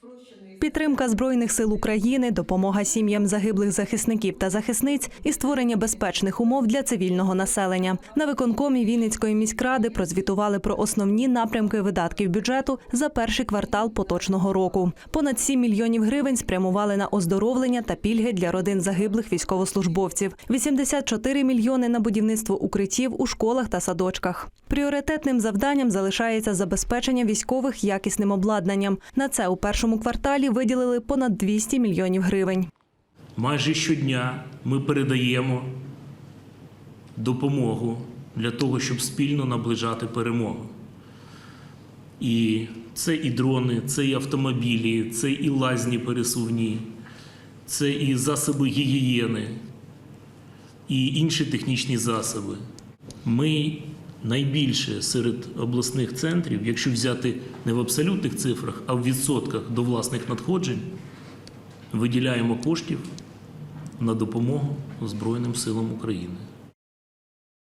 for Підтримка збройних сил України, допомога сім'ям загиблих захисників та захисниць і створення безпечних умов для цивільного населення. На виконкомі Вінницької міськради прозвітували про основні напрямки видатків бюджету за перший квартал поточного року. Понад 7 мільйонів гривень спрямували на оздоровлення та пільги для родин загиблих військовослужбовців. 84 мільйони на будівництво укриттів у школах та садочках. Пріоритетним завданням залишається забезпечення військових якісним обладнанням. На це у першому кварталі виділили понад 200 мільйонів гривень. Майже щодня ми передаємо допомогу для того, щоб спільно наближати перемогу. І це і дрони, це і автомобілі, це і лазні пересувні, це і засоби гігієни, і інші технічні засоби. Ми найбільше серед обласних центрів, якщо взяти не в абсолютних цифрах, а в відсотках до власних надходжень, виділяємо коштів на допомогу Збройним силам України.